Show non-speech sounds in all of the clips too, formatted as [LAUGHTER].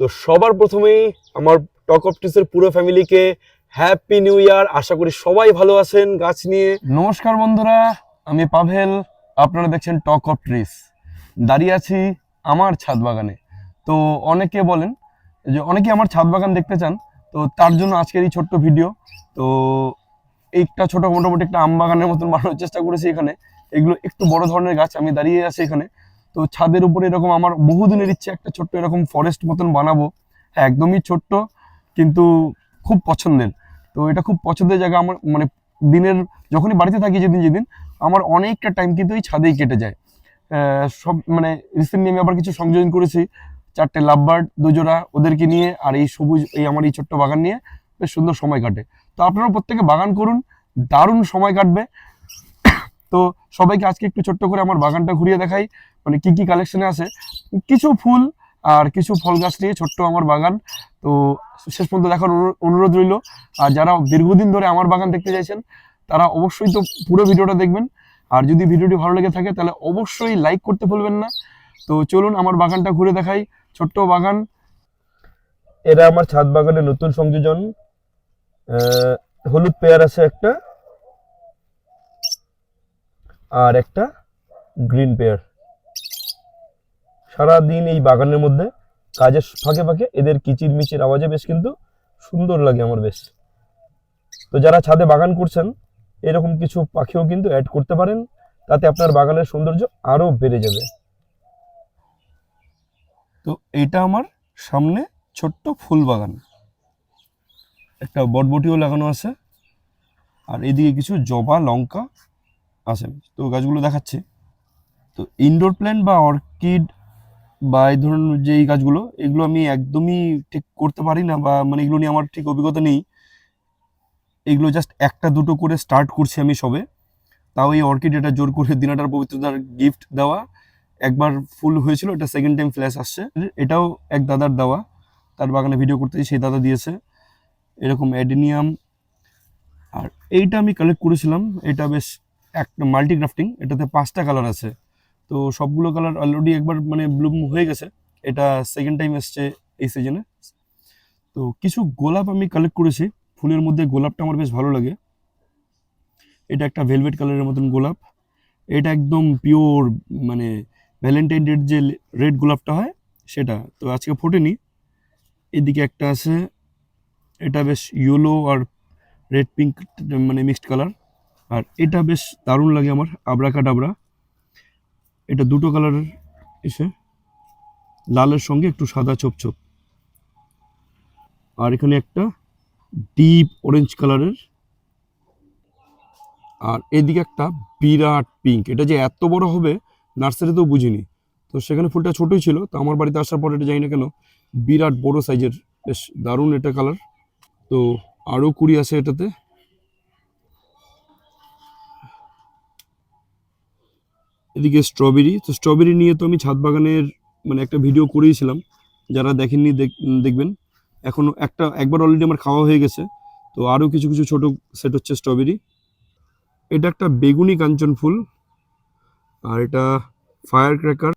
তো সবার প্রথমেই আমার টক অফ টিসের পুরো ফ্যামিলিকে হ্যাপি নিউ ইয়ার আশা করি সবাই ভালো আছেন গাছ নিয়ে। নমস্কার বন্ধুরা, আমি পাভেল। আপনারা দেখছেন টক অফ ট্রিস দাঁড়িয়ে আছি আমার ছাদ বাগানে। তো অনেকে বলেন যে অনেকে আমার ছাদ বাগান দেখতে চান, তো তার জন্য আজকের এই ছোট্ট ভিডিও। তো একটা ছোট মোটামুটি একটা আম বাগানের মতন বানানোর চেষ্টা করেছি এখানে। এগুলো একটু বড় ধরনের গাছ, আমি দাঁড়িয়ে আছি এখানে। তো ছাদের উপরে এরকম আমার বহুদিনের ইচ্ছে একটা ছোট্ট এরকম ফরেস্ট মতন বানাবো। হ্যাঁ একদমই ছোট্ট, কিন্তু খুব পছন্দের। তো এটা খুব পছন্দের জায়গা আমার মানে দিনের, যখনই বাড়িতে থাকি যেদিন যেদিন, আমার অনেকটা টাইম কিন্তু এই ছাদেই কেটে যায়। সব মানে রিসেন্টলি আমি আবার কিছু সংযোজন করেছি। চারটে লাভবার্ড, দুজোড়া ওদেরকে নিয়ে আর এই সবুজ, এই আমার এই ছোট্ট বাগান নিয়ে বেশ সুন্দর সময় কাটে। তো আপনারা প্রত্যেকে বাগান করুন, দারুণ সময় কাটবে। [COUGHS] তো সবাইকে আজকে একটু ছোট্ট করে আমার বাগানটা ঘুরিয়ে দেখাই। মানে কি কি কালেকশনে আছে? কিছু ফুল আর কিছু ফল গাছ নিয়ে ছোট্ট আমার বাগান। তো শেষ পর্যন্ত দেখার অনুরোধ রইল। আর যারা দীর্ঘদিন ধরে আমার বাগান দেখতে চাইছেন, তারা অবশ্যই তো পুরো ভিডিওটা দেখবেন। আর যদি ভিডিওটি ভালো লেগে থাকে, তাহলে অবশ্যই লাইক করতে ভুলবেন না। তো চলুন আমার বাগানটা ঘুরে দেখাই। ছোট্ট বাগান। এরা আমার ছাদ বাগানের নতুন সংযোজন। হলুদ পেয়ার আছে একটা। আর একটা গ্রিন পেয়ার সারাদিন এই বাগানের মধ্যে কাজের ফাঁকে ফাঁকে এদের কিচির মিচির আওয়াজে বেশ কিন্তু সুন্দর লাগে আমার বেশ। তো যারা ছাদে বাগান করছেন, এরকম কিছু পাখিও কিন্তু অ্যাড করতে পারেন, তাতে আপনার বাগানের সৌন্দর্য আরও বেড়ে যাবে। তো এটা আমার সামনে ছোট্ট ফুল বাগান। একটা বটবটিও লাগানো আছে, আর এদিকে কিছু জবা, লঙ্কা আছে। তো গাছগুলো দেখাচ্ছি। তো ইনডোর প্ল্যান্ট বা অর্কিড বা এই ধরুন যে এই গাছগুলো এগুলো আমি একদমই ঠিক করতে পারি না বা মানে এগুলো নিয়ে আমার ঠিক অভিজ্ঞতা নেই। এগুলো জাস্ট একটা দুটো করে স্টার্ট করছি আমি সবে। তাও এই অর্কিড এটা জোর করে দিনাটার পবিত্রতার গিফট দেওয়া। একবার ফুল হয়েছিল, এটা সেকেন্ড টাইম ফ্ল্যাশ আসছে। এটাও এক দাদার দেওয়া। তার বাগানে ভিডিও করতে সেই দাদা দিয়েছে। এরকম অ্যাডেনিয়াম আর এইটা আমি কালেক্ট করেছিলাম। এটা বেশ একটা মাল্টি গ্রাফটিং এটাতে পাঁচটা কালার আছে। তো সবগুলো কালার অলরেডি একবার মানে ব্লুম হয়ে গেছে। এটা সেকেন্ড টাইম এসছে এই সিজনে তো কিছু গোলাপ আমি কালেক্ট করেছি। ফুলের মধ্যে গোলাপটা আমার বেশ ভালো লাগে। এটা একটা ভেলভেট কালারের মতন গোলাপ। এটা একদম পিওর মানে ভ্যালেন্টাইন ডের যে রেড গোলাপটা হয়, সেটা। তো আজকে ফোটেনি। এদিকে একটা আছে। এটা বেশ ইয়েলো আর রেড পিঙ্ক মানে মিক্সড কালার আর এটা বেশ দারুণ লাগে আমার আবরাকা ডাবরা এটা দুটো কালারের এসে লালের সঙ্গে একটু সাদা ছোপ ছোপ। আর এখানে একটা ডিপ অরেঞ্জ কালারের আর এদিকে একটা বিরাট পিঙ্ক এটা যে এত বড় হবে নার্সারিতেও বুঝিনি। তো সেখানে ফুলটা ছোটই ছিল, তো আমার বাড়িতে আসার পর এটা জানি না কেন বিরাট বড় সাইজের বেশ দারুণ এটা কালার তো আরও কুড়ি আছে এটাতে। এদিকে স্ট্রবেরি তো স্ট্রবেরি নিয়ে তো আমি ছাদ বাগানের মানে একটা ভিডিও করেইছিলাম। যারা দেখেননি দেখ- দেখবেন। এখনও একটা, একবার অলরেডি আমার খাওয়া হয়ে গেছে। তো আরও কিছু কিছু ছোট সেট হচ্ছে স্ট্রবেরি এটা একটা বেগুনি কাঞ্চন ফুল। আর এটা ফায়ার ক্র্যাকার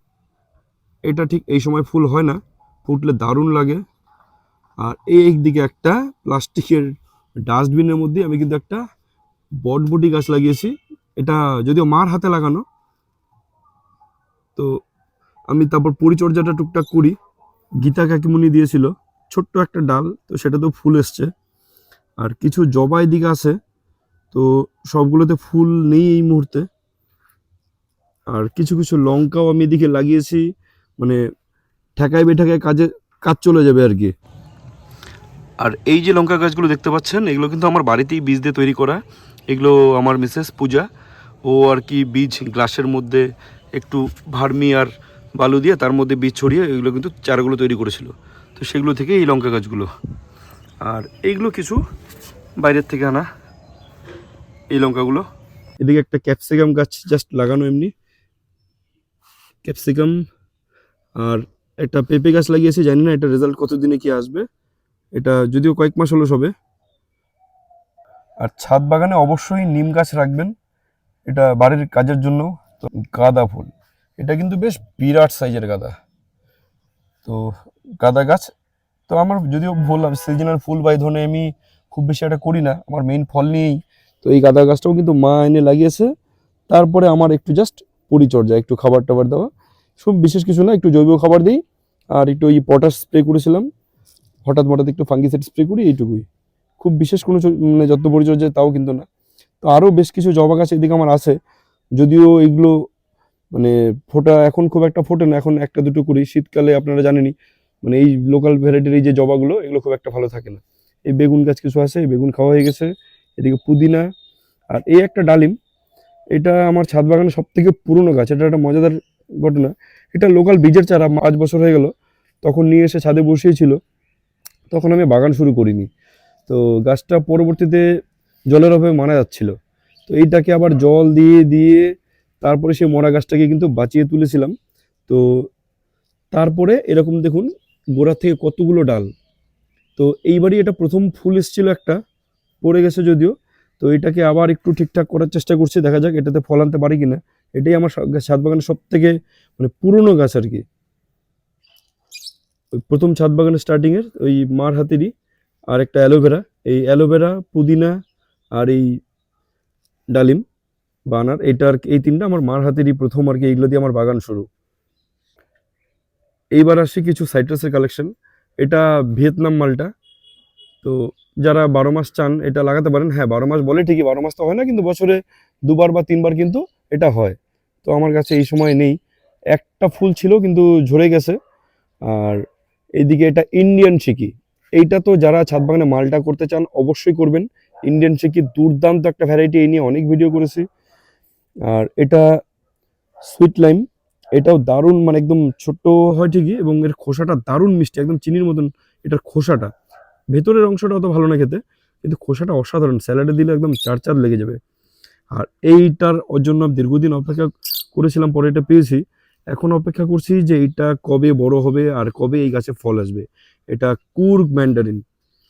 এটা ঠিক এই সময় ফুল হয় না, ফুটলে দারুণ লাগে। আর এই দিকে একটা প্লাস্টিকের ডাস্টবিনের মধ্যে আমি কিন্তু একটা বটবটি গাছ লাগিয়েছি। এটা যদিও মার হাতে লাগানো তো আমি তারপর পরিচর্যাটা টুকটাক করি। গীতা কাকিমুনি দিয়েছিল, ছোট্ট একটা ডাল, তো সেটা তো ফুল এসছে। আর কিছু জবাই দিকে আছে, তো সবগুলোতে ফুল নেই এই মুহূর্তে। আর কিছু কিছু লঙ্কাও আমি এদিকে লাগিয়েছি মানে ঠেকায় বেঠাকায় কাজে, কাজ চলে যাবে আর কি। আর এই যে লঙ্কা গাছগুলো দেখতে পাচ্ছেন, এগুলো কিন্তু আমার বাড়িতেই বীজ দিয়ে তৈরি করা। এগুলো আমার মিসেস পূজা। ও আর কি বীজ গ্লাসের মধ্যে একটু ভার্মি আর বালু দিয়ে তার মধ্যে বীজ ছড়িয়ে এগুলো কিন্তু চারাগুলো তৈরি করেছিল। তো সেগুলো থেকে এই লঙ্কা গাছগুলো। আর এইগুলো কিছু বাইরের থেকে আনা এই লঙ্কাগুলো। এদিকে একটা ক্যাপসিকাম গাছ জাস্ট লাগানো এমনি। ক্যাপসিকাম আর একটা পেঁপে গাছ লাগিয়েছি, জানি না এটা রেজাল্ট কতদিনে কি আসবে। এটা যদিও কয়েক মাস হলো সবে। আর ছাদ বাগানে অবশ্যই নিম গাছ রাখবেন। এটা বাড়ির কাজের জন্য। তো গাঁদা ফুল এটা কিন্তু বেশ বিরাট সাইজের গাঁদা। তো গাঁদা গাছ। তো আমার যদিও বললাম সিজনাল ফুল বাই ধরনের আমি খুব বেশি একটা করি না। আমার মেইন ফল নিয়েই। তো এই গাঁদা গাছটাও কিন্তু মা এনে লাগিয়েছে। তারপরে আমার একটু জাস্ট পরিচর্যা, একটু খাবার টাবার দেওয়া। সব বিশেষ কিছু না, একটু জৈব খাবার দিই। আর একটু ওই পটাশ স্প্রে করেছিলাম। হঠাৎ হঠাৎ একটু ফাঙ্গিসাইড স্প্রে করি, এইটুকুই। খুব বিশেষ কোনো মানে যত্ন পরিচর্যা তাও কিন্তু না। তো আরও বেশ কিছু জবা গাছ এদিকে আমার আছে। যদিও এগুলো মানে ফোটা এখন খুব একটা ফোটে না, এখন একটা দুটো করি। শীতকালে আপনারা জানেনই মানে এই লোকাল ভ্যারাইটির এই যে জবাগুলো, এগুলো খুব একটা ভালো থাকে না। এই বেগুন গাছ কিছু আছে, এই বেগুন খাওয়া হয়ে গেছে। এদিকে পুদিনা আর এই একটা ডালিম, এটা আমার ছাদ বাগানে সব থেকে পুরনো গাছ, এটা একটা মজাদার ঘটনা। এটা লোকাল বীজের চারা, পাঁচ বছর হয়ে গেল। তখন নিয়ে এসে ছাদে বসিয়েছিল তখন আমি বাগান শুরু করিনি। তো গাছটা পরবর্তীতে জলের অভাবে মারা যাচ্ছিল। তো এইটাকে আবার জল দিয়ে দিয়ে তারপরে সেই মরা গাছটাকে কিন্তু বাঁচিয়ে তুলেছিলাম। তো তারপরে এরকম দেখুন গোড়া থেকে কতগুলো ডাল। তো এইবারই এটা প্রথম ফুল এসেছিল একটা, পড়ে গেছে যদিও। তো এটাকে আবার একটু ঠিকঠাক করার চেষ্টা করছি, দেখা যাক এটাতে ফল আনতে পারি কিনা। এটাই আমার ছাদ বাগানের সব থেকে মানে পুরনো গাছ আর কি। ওই প্রথম ছাদ বাগানের স্টার্টিংয়ের ওই মার হাতেরই আর একটা অ্যালোভেরা। এই অ্যালোভেরা, পুদিনা আর এই ডালিম, বানার এইটার এই তিনটা আমার মার হাতেরই প্রথম আর কি, এইগুলো দিয়ে আমার বাগান শুরু। এইবার আসি কিছু সাইট্রাসের কালেকশন, এটা ভিয়েতনাম মালটা। তো যারা বারো মাস চান, এটা লাগাতে পারেন। হ্যাঁ বারো মাস বলে ঠিকই, বারো মাস তো হয় না, কিন্তু বছরে দুবার বা তিনবার কিন্তু এটা হয়। তো আমার কাছে এই সময় নেই। একটা ফুল ছিল, কিন্তু ঝরে গেছে। আর এইদিকে এটা ইন্ডিয়ান শিকি এইটা তো যারা ছাদ বাগানে মালটা করতে চান, অবশ্যই করবেন। ইন্ডিয়ান শিকি দুর্দান্ত একটা ভ্যারাইটি এই নিয়ে অনেক ভিডিও করেছি। আর এটা সুইট লাইম এটাও দারুণ মানে একদম ছোট্ট হয় ঠিকই, এবং এর খোসাটা দারুণ মিষ্টি, একদম চিনির মতন এটার খোসাটা। ভেতরের অংশটা অত ভালো না খেতে, কিন্তু খোসাটা অসাধারণ স্যালাডে দিলে একদম চার চার লেগে যাবে। আর এইটার জন্য দীর্ঘদিন অপেক্ষা করেছিলাম, পরে এটা পেয়েছি। এখন অপেক্ষা করছি যে এটা কবে বড় হবে আর কবে এই গাছে ফল আসবে। এটা কুর্গ ম্যান্ডারিন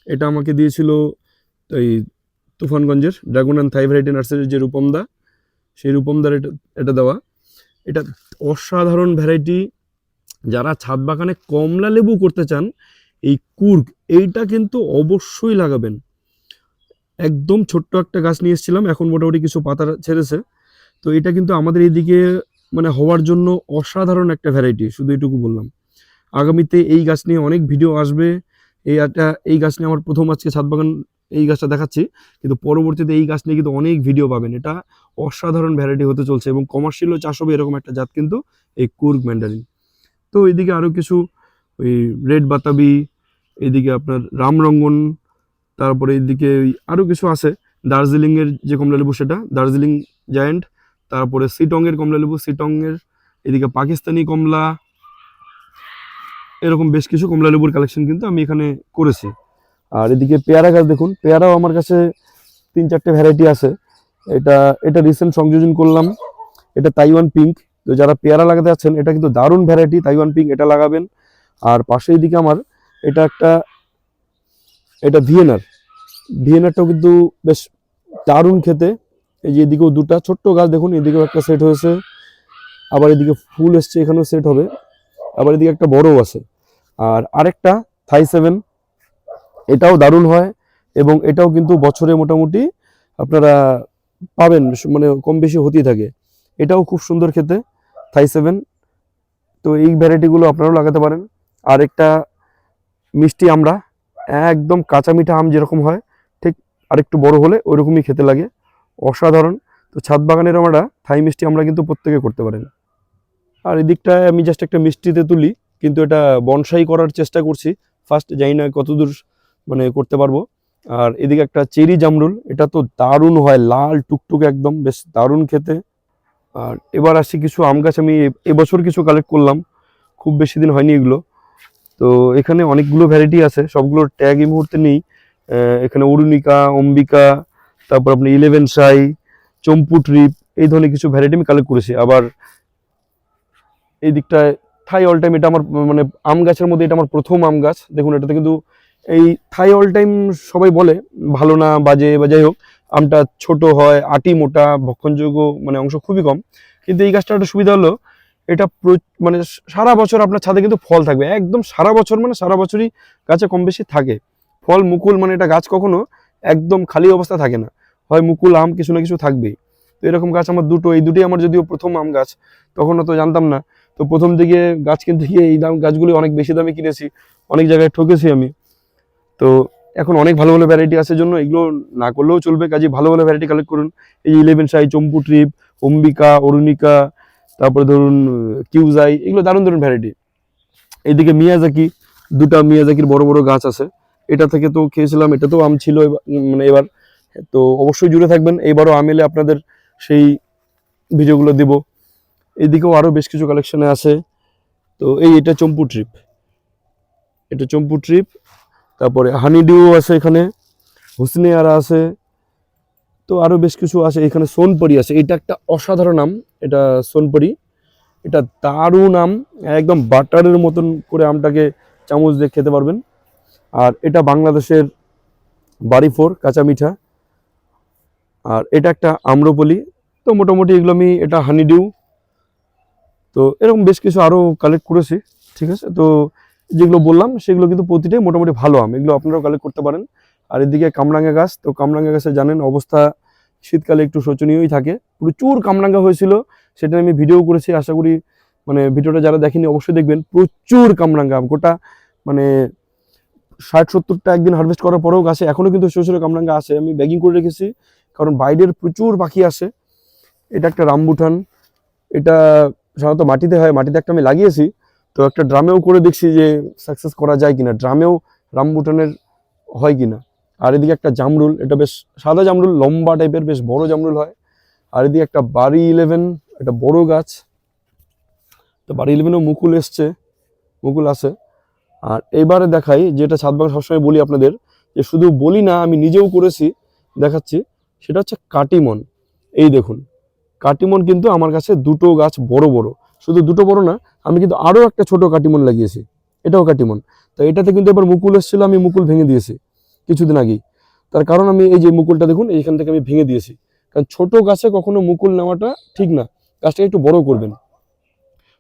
এটা আমাকে দিয়েছিল এই তুফানগঞ্জের ড্রাগন অ্যান্ড থাই ভ্যারাইটি নার্সারির যে রূপমদা, সেই রূপমদার এটা এটা দেওয়া। এটা অসাধারণ ভ্যারাইটি যারা ছাদ বাগানে কমলা লেবু করতে চান, এই কুর্গ, এইটা কিন্তু অবশ্যই লাগাবেন। একদম ছোট্ট একটা গাছ নিয়ে এসেছিলাম, এখন মোটামুটি কিছু পাতা ছেড়েছে। তো এটা কিন্তু আমাদের এইদিকে মানে হওয়ার জন্য অসাধারণ একটা ভ্যারাইটি শুধু এটুকু বললাম। আগামীতে এই গাছ নিয়ে অনেক ভিডিও আসবে। এই একটা, এই গাছ নিয়ে আমার প্রথম আজকে ছাদ বাগান এই গাছটা দেখাচ্ছি, কিন্তু পরবর্তীতে এই গাছ নিয়ে কিন্তু অনেক ভিডিও পাবেন। এটা অসাধারণ ভ্যারাইটি হতে চলছে এবং কমার্শিয়ালও চাষ হবে এরকম একটা জাত কিন্তু এই কুর্গ ম্যান্ডারিন তো এইদিকে আরও কিছু ওই রেড বাতাবি, এদিকে আপনার রামরঙ্গন, তারপরে এইদিকে ওই আরও কিছু আছে। দার্জিলিংয়ের যে কমলা লেবু সেটা, দার্জিলিং জায়েন্ট তারপরে সিটংয়ের কমলা লেবু সিটংয়ের এদিকে পাকিস্তানি কমলা, এরকম বেশ কিছু কমলা লেবুর কালেকশন কিন্তু আমি এখানে করেছি। আর এদিকে পেয়ারা গাছ দেখুন, পেয়ারাও আমার কাছে তিন চারটে ভ্যারাইটি আছে। এটা এটা রিসেন্ট সংযোজন করলাম। এটা তাইওয়ান পিঙ্ক তো যারা পেয়ারা লাগাতে আছেন এটা কিন্তু দারুণ ভ্যারাইটি তাইওয়ান পিঙ্ক এটা লাগাবেন। আর পাশে এদিকে আমার, এটা একটা, এটা ভিয়েনার ভিয়েনারটাও কিন্তু বেশ দারুণ খেতে। এই যে এদিকেও দুটা ছোট্ট গাছ দেখুন, এদিকেও একটা সেট হয়েছে। আবার এদিকে ফুল এসছে, এখানেও সেট হবে। আবার এদিকে একটা বড়ও আছে। আর আরেকটা থাই সেভেন এটাও দারুণ হয় এবং এটাও কিন্তু বছরে মোটামুটি আপনারা পাবেন মানে কম বেশি হতেই থাকে। এটাও খুব সুন্দর খেতে, থাই সেভেন। তো এই ভ্যারাইটিগুলো আপনারাও লাগাতে পারেন। আর একটা মিষ্টি আমরা, একদম কাঁচা মিঠা আম যেরকম হয়, ঠিক আরেকটু বড় হলে ওইরকমই খেতে লাগে। অসাধারণ। তো ছাদ বাগানের আমরা থাই মিষ্টি আমরা কিন্তু প্রত্যেকে করতে পারেন। আর এদিকটায় আমি জাস্ট একটা মিষ্টিতে তুলি, কিন্তু এটা বনসাই করার চেষ্টা করছি। ফার্স্ট জানি না কতদূর মানে করতে পারব। আর এদিকে একটা চেরি জামরুল, এটা তো দারুণ হয়, লাল, টুকটুক একদম, বেশ দারুণ খেতে। আর এবার আসি কিছু আম গাছ, আমি এবছর কিছু কালেক্ট করলাম, খুব বেশি দিন হয়নি এগুলো। তো এখানে অনেকগুলো ভ্যারাইটি আছে সবগুলোর ট্যাগ এই মুহূর্তে নেই। এখানে অরুণিকা, অম্বিকা, তারপর আপনি ইলেভেন সাই চম্পু ট্রিপ এই ধরনের কিছু ভ্যারাইটি আমি কালেক্ট করেছি। আবার এই দিকটায় থাই অল টাইম এটা আমার মানে আম গাছের মধ্যে এটা আমার প্রথম আম গাছ। দেখুন, এটাতে কিন্তু এই থাই অল টাইম সবাই বলে, ভালো না, বাজে, বা যাই হোক, আমটা ছোট হয়, আটি মোটা, ভক্ষণযোগ্য মানে অংশ খুবই কম। কিন্তু এই গাছটা একটা সুবিধা হলো, এটা মানে সারা বছর আপনার ছাদে কিন্তু ফল থাকবে। একদম সারা বছর মানে সারা বছরই গাছে কম বেশি থাকে। ফল, মুকুল মানে এটা গাছ কখনো একদম খালি অবস্থা থাকে না। হয় মুকুল, আম, কিছু না কিছু থাকবেই। তো এরকম গাছ আমার দুটো, এই দুটোই আমার যদিও প্রথম আম গাছ তখন তো জানতাম না। তো প্রথম দিকে, গাছ কিনতে গিয়ে এই দাম, গাছগুলি অনেক বেশি দামে কিনেছি, অনেক জায়গায় ঠকেছি আমি। তো এখন অনেক ভালো ভালো ভ্যারাইটি আছে জন্য এগুলো না করলেও চলবে। কাজে ভালো ভালো ভ্যারাইটি কালেক্ট করুন। এই ইলেভেন সাই চম্পু ট্রিপ অম্বিকা অরুণিকা তারপরে ধরুন কিউজাই এগুলো দারুণ দারুণ ভ্যারাইটি এইদিকে মিয়াজাকি দুটা মিয়াজাকির বড় বড় গাছ আছে। এটা থেকে তো খেয়েছিলাম এটা তো আম ছিল মানে এবার। তো অবশ্যই জুড়ে থাকবেন। এইবারও আম এলে আপনাদের সেই ভিডিওগুলো দিব। এইদিকেও আরও বেশ কিছু কালেকশনে আছে। তো এই এটা চম্পু ট্রিপ এটা চম্পু ট্রিপ তারপরে হানিডিউ আছে এখানে হুসনিয়ারা আছে, তো আরও বেশ কিছু আছে। এখানে সোনপরি আছে। এটা একটা অসাধারণ নাম এটা সোনপরি এটা দারুণ আম, একদম বাটারের মতন করে আমটাকে চামচ দিয়ে খেতে পারবেন। আর এটা বাংলাদেশের বাড়ি ফোর কাঁচা মিঠা। আর এটা একটা আম্রপলি। তো মোটামুটি এগুলো আমি, এটা হানিডিউ তো এরকম বেশ কিছু আরও কালেক্ট করেছি, ঠিক আছে? তো যেগুলো বললাম, সেগুলো কিন্তু প্রতিটাই মোটামুটি ভালো আম। এগুলো আপনারাও কালেক্ট করতে পারেন। আর এদিকে কামরাঙ্গা গাছ, তো কামরাঙ্গা গাছে জানেন অবস্থা শীতকালে একটু শোচনীয়ই থাকে। প্রচুর কামরাঙ্গা হয়েছিল, সেটা আমি ভিডিও করেছি, আশা করি মানে ভিডিওটা যারা দেখেনি অবশ্যই দেখবেন। প্রচুর কামরাঙ্গা। গোটা মানে ষাট সত্তরটা একদিন হারভেস্ট করার পরেও গাছে এখনও কিন্তু ছোটো ছোটো কামরাঙ্গা আছে। আমি ব্যাগিং করে রেখেছি, কারণ বাইরের প্রচুর পাখি আসে। এটা একটা রামবুটান, এটা সাধারণত মাটিতে হয়, মাটিতে একটা আমি লাগিয়েছি। তো একটা ড্রামেও করে দেখছি যে সাকসেস করা যায় কিনা। ড্রামেও রামবুটানের হয় কিনা। আর এদিকে একটা জামরুল, এটা বেশ সাদা জামরুল, লম্বা টাইপের বেশ বড় জামরুল হয়। আর এদিকে একটা বাড়ি ইলেভেন একটা বড় গাছ। তো বাড়ি ইলেভেনও মুকুল এসছে, মুকুল আছে। আর এইবারে দেখাই, যেটা ছাদ বাগান সবসময় বলি আপনাদের, যে শুধু বলি না, আমি নিজেও করেছি, দেখাচ্ছি, সেটা হচ্ছে কাটিমন। এই দেখুন, কাটিমন কিন্তু আমার কাছে দুটো গাছ বড় বড়। শুধু দুটো বড় না, আমি কিন্তু আরও একটা ছোট কাটিমন লাগিয়েছি। এটাও কাটিমন। তো এটাতে কিন্তু এবার মুকুল এসেছিল, আমি মুকুল ভেঙে দিয়েছি কিছুদিন আগেই। তার কারণ আমি এই যে মুকুলটা দেখুন, এইখান থেকে আমি ভেঙে দিয়েছি। কারণ ছোট গাছে কখনো মুকুল নেওয়াটা ঠিক না। গাছটাকে একটু বড় করবেন।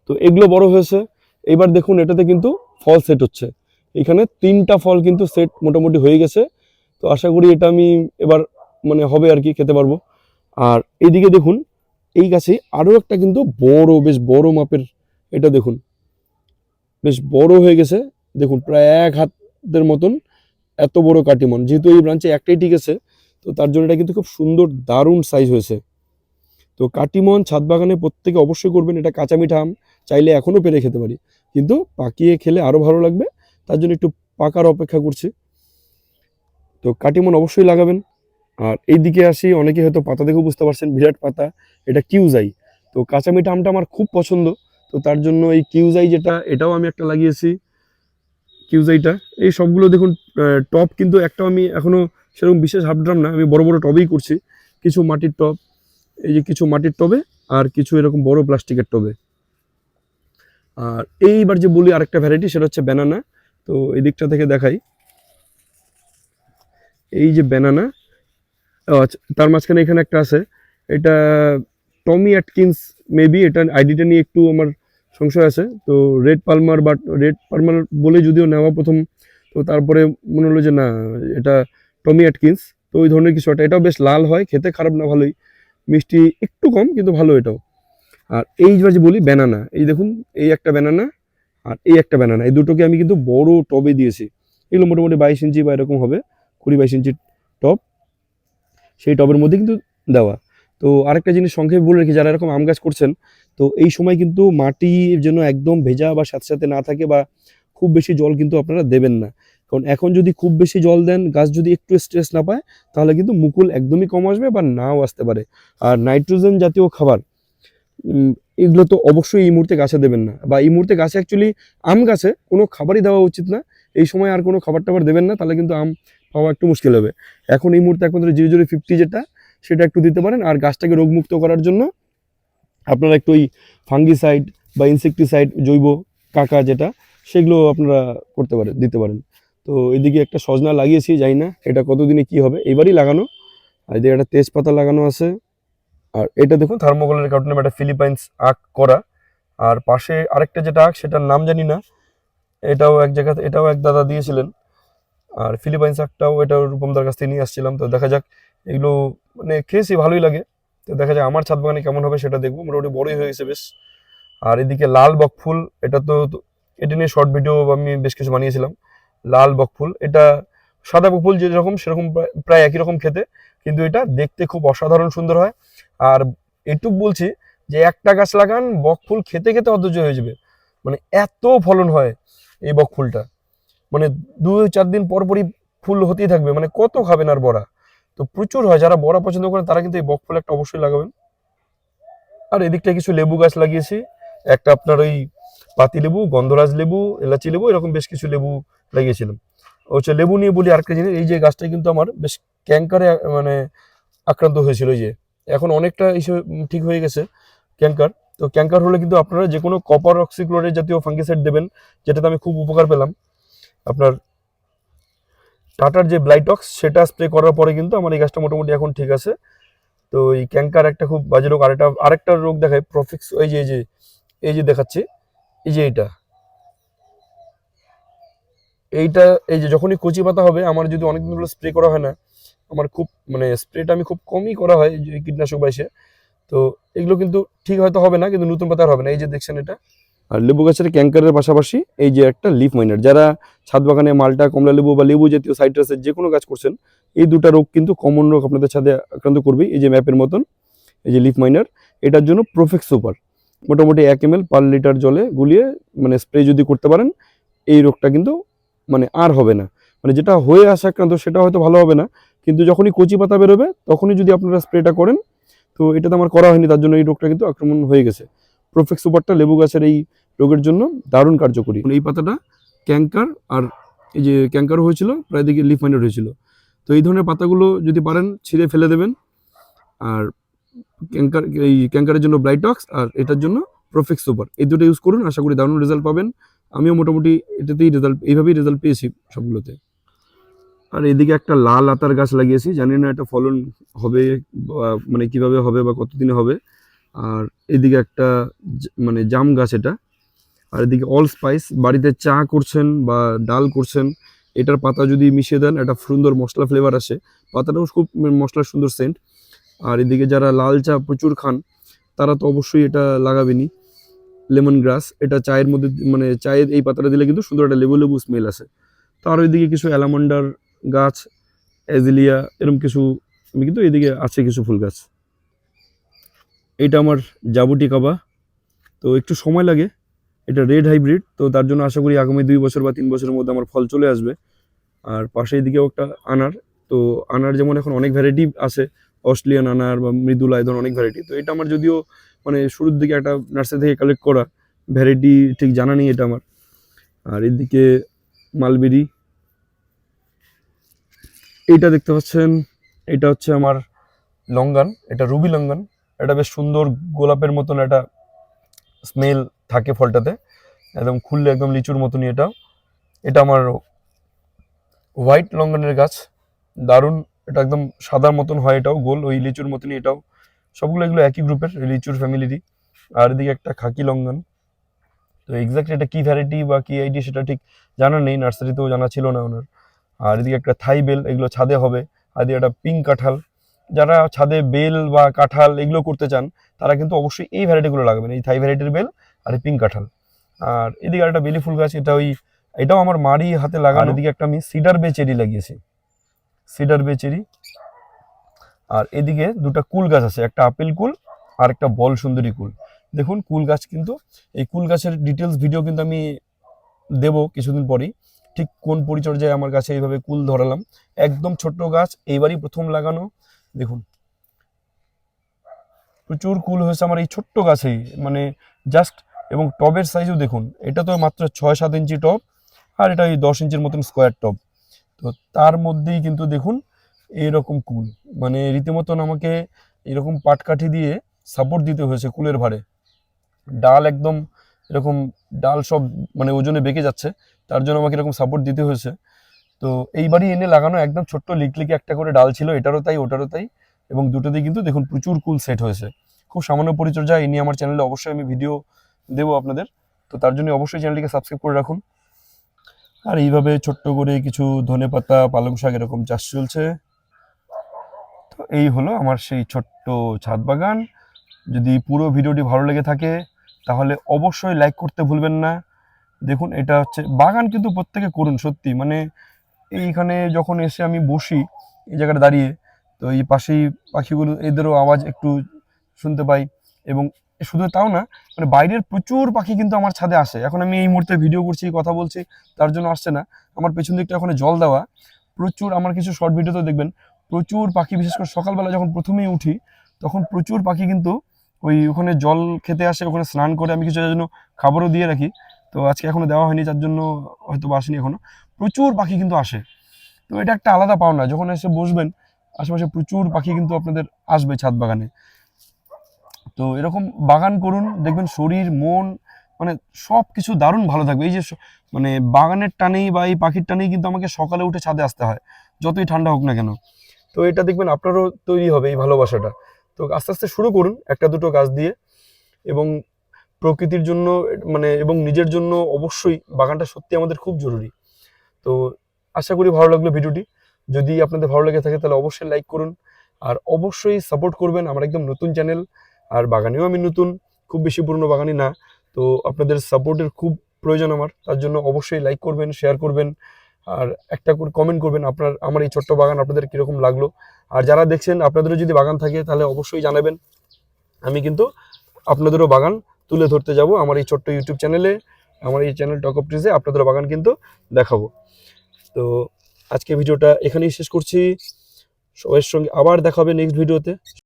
তো এগুলো বড় হয়েছে। এবার দেখুন, এটাতে কিন্তু ফল সেট হচ্ছে। এখানে তিনটা ফল কিন্তু সেট মোটামুটি হয়ে গেছে। তো আশা করি এটা আমি এবার মানে হবে আর কি, খেতে পারব। আর এইদিকে দেখুন এই গাছে আরও একটা কিন্তু বড়, বেশ বড় মাপের, এটা দেখুন। বেশ বড় হয়ে গেছে। দেখুন, প্রায় এক হাতের মতন এত বড় কাটিমন। যেহেতু এই ব্রাঞ্চে একটাই ঠিক আছে, তো তার জন্য এটা কিন্তু খুব সুন্দর, দারুণ সাইজ হয়েছে। তো কাটিমন ছাদ বাগানে প্রত্যেকে অবশ্যই করবেন। এটা কাঁচা মিঠা আম, চাইলে এখনও পেরে খেতে পারি। কিন্তু পাকিয়ে খেলে আরও ভালো লাগবে। তার জন্য একটু পাকার অপেক্ষা করছি। তো কাটিমন অবশ্যই লাগাবেন। আর এই দিকে আসি, অনেকে হয়তো পাতা দেখেও বুঝতে পারছেন, বিরাট পাতা, এটা কিউজাই। তো কাঁচা মিঠা আমটা আমার খুব পছন্দ, তো তার জন্য এই কিউজাই যেটা, এটাও আমি একটা লাগিয়েছি, কিউজাইটা। এই সবগুলো দেখুন টপ কিন্তু একটাও আমি এখনও সেরকম বিশেষ হাফড্রাম না, আমি বড় বড় টবেই করছি, কিছু মাটির টব, এই যে কিছু মাটির টবে, আর কিছু এরকম বড় প্লাস্টিকের টবে। আর এইবার যে বলি আরেকটা ভ্যারাইটি সেটা হচ্ছে ব্যানানা তো এই দিকটা থেকে দেখাই। এই যে ব্যানানা তার মাঝখানে এখানে একটা আছে। এটা টমি অ্যাটকিন্স মেবি এটা আইডিটা নিয়ে একটু আমার সংশয় আছে। তো রেড পালমার বা রেড পালমার বলে যদিও নেওয়া প্রথম, তো তারপরে মনে হলো যে না, এটা টমি অ্যাটকিন্স তো ওই ধরনের কিছু একটা। এটাও বেশ লাল হয়, খেতে খারাপ না, ভালোই। মিষ্টি একটু কম, কিন্তু ভালো এটাও। আর এই যে বলি ব্যানানা এই দেখুন, এই একটা ব্যানানা আর এই একটা ব্যানানা এই দুটোকে আমি কিন্তু বড় টবে দিয়েছি। এগুলো মোটামুটি বাইশ ইঞ্চি বা এরকম হবে, কুড়ি বাইশ ইঞ্চির টব সেই টবের মধ্যে কিন্তু দেওয়া। তো আরেকটা জিনিস সংক্ষেপে বলে রেখি, যারা এরকম আম গাছ করছেন, তো এই সময় কিন্তু মাটির যেন একদম ভেজা বা সাথে সাথে না থাকে বা খুব বেশি জল কিন্তু আপনারা দেবেন না। কারণ এখন যদি খুব বেশি জল দেন, গাছ যদি একটু স্ট্রেস না পায়, তাহলে কিন্তু মুকুল একদমই কম আসবে বা নাও আসতে পারে। আর নাইট্রোজেন জাতীয় খাবার এগুলো তো অবশ্যই এই মুহূর্তে গাছে দেবেন না। বা এই মুহূর্তে গাছে অ্যাকচুয়ালি আম গাছে কোনো খাবারই দেওয়া উচিত না। এই সময় আর কোনো খাবার টাবার দেবেন না, তাহলে কিন্তু আম পাওয়া একটু মুশকিল হবে। এখন এই মুহূর্তে একমাত্র জিরো জিরো ফিফটি যেটা, সেটা একটু দিতে পারেন। আর গাছটাকে রোগমুক্ত করার জন্য আপনারা একটু ওই ফাঙ্গিসাইড বা ইনসেকটিসাইড, জৈব কাকা যেটা, সেগুলো আপনারা করতে পারেন, দিতে পারেন। তো এদিকে একটা সজনা লাগিয়েছি, জানি না এটা কতদিনে কি হবে। এবারই লাগানো। আর এদিকে একটা তেজপাতা লাগানো আছে। আর এটা দেখুন, থার্মোকলের কার্টুনে একটা ফিলিপাইন্স আঁক করা। আর পাশে আরেকটা যেটা আখ, সেটার নাম জানি না। এটাও এক জায়গাতে, এটাও এক দাদা দিয়েছিলেন। আর ফিলিপাইন শাকটাও এটা রূপমদার কাছ থেকে নিয়ে আসছিলাম। তো দেখা যাক, এগুলো মানে খেয়েছি ভালোই লাগে। তো দেখা যাক আমার ছাদ বাগানে কেমন হবে সেটা দেখব। মোটামুটি বড়ই হয়ে গেছে বেশ। আর এদিকে লাল বকফুল এটা তো এটা নিয়ে শর্ট ভিডিও আমি বেশ কিছু বানিয়েছিলাম। লাল বকফুল এটা সাদা বকফুল যেরকম, সেরকম প্রায়- একই রকম খেতে। কিন্তু এটা দেখতে খুব অসাধারণ সুন্দর হয়। আর এটুক বলছি যে একটা গাছ লাগান বকফুল খেতে খেতে অধৈর্য হয়ে যাবে। মানে এত ফলন হয় এই বকফুলটা মানে দু চার দিন পরপরই ফুল হতেই থাকবে মানে কত খাবেন আর বড়া? তো প্রচুর হয়, যারা বড়া পছন্দ করেন তারা কিন্তু এই বকফুল একটা অবশ্যই লাগাবেন। আর এদিকটায় কিছু লেবু গাছ লাগিয়েছি, একটা আপনার ওই পাতি লেবু, গন্ধরাজ লেবু, এলাচি লেবু, এরকম বেশ কিছু লেবু লাগিয়েছিলাম। হচ্ছে লেবু নিয়ে বলি আরেকটা জিনিস, এই যে গাছটা কিন্তু আমার বেশ ক্যাঙ্কারে মানে আক্রান্ত হয়েছিল যে, এখন অনেকটা হিসেবে ঠিক হয়ে গেছে ক্যাঙ্কার তো ক্যাঙ্কার হলে কিন্তু আপনারা যে কোনো কপার অক্সিক্লোরাইড জাতীয় ফাঙ্গিসাইড দেবেন, যেটাতে আমি খুব উপকার পেলাম। আপনার টাটার যে ব্লাইটক্স সেটা স্প্রে করার পরে কিন্তু আমার এই গাছটা মোটামুটি এখন ঠিক আছে। তো এই ক্যাঙ্কার একটা খুব বাজে রোগ, আরেকটা আরেকটা রোগ দেখায় প্রফিক্স এই যে এই যে এই যে দেখাচ্ছি, এই যে এইটা। এইটা, এই যে যখনই কচি পাতা হবে, আমার যদি অনেক দিন স্প্রে করা হয় না, আমার খুব মানে স্প্রেটা আমি খুব কমই করা হয় যে কীটনাশক বাইসে তো এগুলো কিন্তু ঠিক হয়তো হবে না, কিন্তু নতুন পাতা হবে না, এই যে দেখছেন এটা। আর লেবু গাছের ক্যাঙ্কারের পাশাপাশি এই যে একটা লিফ মাইনার যারা ছাদ বাগানে মালটা, কমলা লেবু বা লেবু জাতীয় সাইট্রাসের যে কোনো গাছ করছেন, এই দুটো রোগ কিন্তু কমন রোগ আপনাদের ছাদে আক্রান্ত করবেই, এই যে ম্যাপের মতন, এই যে লিফ মাইনার এটার জন্য প্রোফেক্স সুপার মোটামুটি এক এম এল পার লিটার জলে গুলিয়ে মানে স্প্রে যদি করতে পারেন, এই রোগটা কিন্তু মানে আর হবে না। মানে যেটা হয়ে আসা আক্রান্ত, সেটা হয়তো ভালো হবে না, কিন্তু যখনই কচি পাতা বেরোবে, তখনই যদি আপনারা স্প্রেটা করেন, তো এটা তো আমার করা হয়নি, তার জন্য এই রোগটা কিন্তু আক্রমণ হয়ে গেছে। প্রোফেক্স সুপারটা লেবু গাছের এই রোগের জন্য দারুণ কার্যকরী। এই পাতাটা ক্যাঙ্কার আর এই যে ক্যাঙ্কার হয়েছিল প্রায় দিকে লিফ মাইনার হয়েছিল। তো এই ধরনের পাতাগুলো যদি পারেন ছিঁড়ে ফেলে দেবেন। আর ক্যাঙ্কার এই ক্যাঙ্কারের জন্য ব্লাইটক্স আর এটার জন্য প্রোফেক্স সুপার এই দুটো ইউজ করুন আশা করি দারুণ রেজাল্ট পাবেন। আমিও মোটামুটি এটাতেই রেজাল্ট এইভাবেই রেজাল্ট পেয়েছি সবগুলোতে। আর এদিকে একটা লাল আতার গাছ লাগিয়েছি জানি না এটা ফলন হবে বা মানে কীভাবে হবে বা কতদিনে হবে। আর এদিকে একটা মানে জাম গাছ এটা। আর এদিকে অল স্পাইস বাড়িতে চা করছেন বা ডাল করছেন, এটার পাতা যদি মিশিয়ে দেন, একটা সুন্দর মশলা ফ্লেভার আসে। পাতাটাও খুব মশলার সুন্দর সেন্ট আর এদিকে যারা লাল চা প্রচুর খান, তারা তো অবশ্যই এটা লাগাবেনই। লেমন গ্রাস, এটা চায়ের মধ্যে মানে চায়ের এই পাতাটা দিলে কিন্তু সুন্দর একটা লেবু লেবু স্মেল আসে। তো আর ওইদিকে কিছু অ্যালামন্ডার গাছ, অ্যাজিলিয়া এরকম কিছু আমি কিন্তু এদিকে আছে কিছু ফুল গাছ। এটা আমার জাবুটি কাবা তো একটু সময় লাগে এটা রেড হাইব্রিড তো তার জন্য আশা করি আগামী দুই বছর বা তিন বছরের মধ্যে আমার ফল চলে আসবে। আর পাশে এদিকেও একটা আনার, তো আনার যেমন এখন অনেক ভ্যারাইটি আছে অস্ট্রেলিয়ান আনার বা মৃদুলা এই ধরনের অনেক ভ্যারাইটি তো এটা আমার যদিও মানে শুরুর দিকে একটা নার্সারি থেকে কালেক্ট করা ভ্যারাইটি ঠিক জানা নেই এটা আমার। আর এদিকে মালবেরি এইটা দেখতে পাচ্ছেন, এটা হচ্ছে আমার লঙ্গান, এটা রুবি লঙ্গান, এটা বেশ সুন্দর গোলাপের মতন একটা স্মেল থাকে ফলটাতে। একদম খুললে একদম লিচুর মতনই এটা। এটা আমার হোয়াইট লঙ্গনের গাছ। দারুণ। এটা একদম সাদার মতন হয় এটাও, গোল ওই লিচুর মতনই এটাও। সবগুলো এগুলো একই গ্রুপের, লিচুর ফ্যামিলিরই। আর এদিকে একটা খাকি লঙ্গান তো এক্স্যাক্ট এটা কি ভ্যারাইটি বা কি আইডি সেটা ঠিক জানা নেই, নার্সারিতেও জানা ছিল না ওনার। আর এদিকে একটা থাই বেল, এগুলো ছাদে হবে। আর এদিকে একটা পিঙ্ক কাঁঠাল। যারা ছাদে বেল বা কাঁঠাল এগুলো করতে চান, তারা কিন্তু অবশ্যই এই ভ্যারাইটিগুলো লাগাবেন। এই থাই ভ্যারাইটির বেল আর এই পিঙ্ক কাঁঠাল। আর এদিকে একটা বেলি ফুল গাছ এটা ওই এটাও আমার মারি হাতে লাগানো। এদিকে একটা আমি সিডার বে চেরি লাগিয়েছি। সিডার বে চেরি আর এদিকে দুটা কুল গাছ আছে একটা আপেল কুল আর একটা বল সুন্দরী কুল। দেখুন কুল গাছ কিন্তু এই কুল গাছের ডিটেলস ভিডিও কিন্তু আমি দেব কিছুদিন পরেই। ঠিক কোন পরিচর্যায় আমার গাছে এইভাবে কুল ধরালাম। একদম ছোট্ট গাছ এইবারই প্রথম লাগানো। দেখুন। প্রচুর কুল হয়েছে আমার এই ছোট্ট গাছেই। মানে জাস্ট এবং টবের সাইজও দেখুন, এটা তো মাত্র ছয় সাত ইঞ্চি টব, আর এটা ওই দশ ইঞ্চির মতন স্কোয়ার টব। তো তার মধ্যেই কিন্তু দেখুন, এইরকম কুল। মানে রীতিমতন আমাকে এরকম পাটকাঠি দিয়ে সাপোর্ট দিতে হয়েছে কুলের ভারে। ডাল একদম এরকম, ডাল সব মানে ওজনে বেঁকে যাচ্ছে, তার জন্য আমাকে এরকম সাপোর্ট দিতে হয়েছে। তো এইবারই এনে লাগানো একদম ছোট্ট লিকলিকে একটা করে ডাল ছিল, এটারও তাই, ওটারও তাই, এবং দুটোতেই কিন্তু দেখুন প্রচুর কুল সেট হয়েছে। খুব সামান্য পরিচর্যা এই নিয়ে আমার চ্যানেলে অবশ্যই আমি ভিডিও দেবো আপনাদের। তো তার জন্য অবশ্যই চ্যানেলটিকে সাবস্ক্রাইব করে রাখুন। আর এইভাবে ছোট্ট করে কিছু ধনে পাতা, পালং শাক এরকম চাষ চলছে। তো এই হলো আমার সেই ছোট্ট ছাদ বাগান। যদি পুরো ভিডিওটি ভালো লেগে থাকে, তাহলে অবশ্যই লাইক করতে ভুলবেন না। দেখুন, এটা হচ্ছে বাগান কিন্তু প্রত্যেকে করুন, সত্যি। মানে এইখানে যখন এসে আমি বসি, এই জায়গাটা দাঁড়িয়ে, তো এই পাশেই পাখিগুলো, এদেরও আওয়াজ একটু শুনতে পাই। এবং শুধু তাও না মানে বাইরের প্রচুর পাখি কিন্তু আমার ছাদে আসে। এখন আমি এই মুহূর্তে ভিডিও করছি, কথা বলছি, তার জন্য আসছে না। আমার পেছন দিকটা ওখানে জল দেওয়া। প্রচুর, আমার কিছু শর্ট ভিডিওতে দেখবেন, প্রচুর পাখি, বিশেষ করে সকালবেলা যখন প্রথমেই উঠি, তখন প্রচুর পাখি কিন্তু ওই ওখানে জল খেতে আসে, ওখানে স্নান করে আমি কিছু জন্য খাবারও দিয়ে রাখি। তো আজকে এখনও দেওয়া হয়নি, যার জন্য হয়তো আসেনি এখনও। প্রচুর পাখি কিন্তু আসে। তো এটা একটা আলাদা পাওনা, যখন এসে বসবেন, আশেপাশে প্রচুর পাখি কিন্তু আপনাদের আসবে ছাদ বাগানে। তো এরকম বাগান করুন, দেখবেন শরীর, মন মানে সব কিছু দারুণ ভালো থাকবে। এই যে মানে বাগানের টানেই বা এই পাখির টানেই কিন্তু আমাকে সকালে উঠে ছাদে আসতে হয়, যতই ঠান্ডা হোক না কেন। তো এটা দেখবেন আপনারও তৈরি হবে এই ভালোবাসাটা। তো আস্তে আস্তে শুরু করুন একটা দুটো গাছ দিয়ে এবং প্রকৃতির জন্য মানে এবং নিজের জন্য অবশ্যই বাগানটা সত্যি আমাদের খুব জরুরি। তো আশা করি ভালো লাগল ভিডিওটি। যদি আপনাদের ভালো লেগে থাকে তাহলে অবশ্যই লাইক করুন আর অবশ্যই সাপোর্ট করবেন আমার একদম নতুন চ্যানেল আর বাগানেও আমি নতুন, খুব বেশি পুরনো বাগানি না। তো আপনাদের সাপোর্টের খুব প্রয়োজন আমার। তার জন্য অবশ্যই লাইক করবেন শেয়ার করবেন, আর একটা করে কমেন্ট করবেন আপনার, আমার এই ছোট্ট বাগান আপনাদের কীরকম লাগল। আর যারা দেখছেন, আপনাদেরও যদি বাগান থাকে, তাহলে অবশ্যই জানাবেন। আমি কিন্তু আপনাদেরও বাগান তুলে ধরতে যাব আমার এই ছোট্ট ইউটিউব চ্যানেলে আমার এই চ্যানেল টক অফ ট্রিজে আপনাদেরও বাগান কিন্তু দেখাবো। তো আজকে ভিডিওটা এখানেই শেষ করছি। সবার সঙ্গে আবার দেখা হবে নেক্সট ভিডিওতে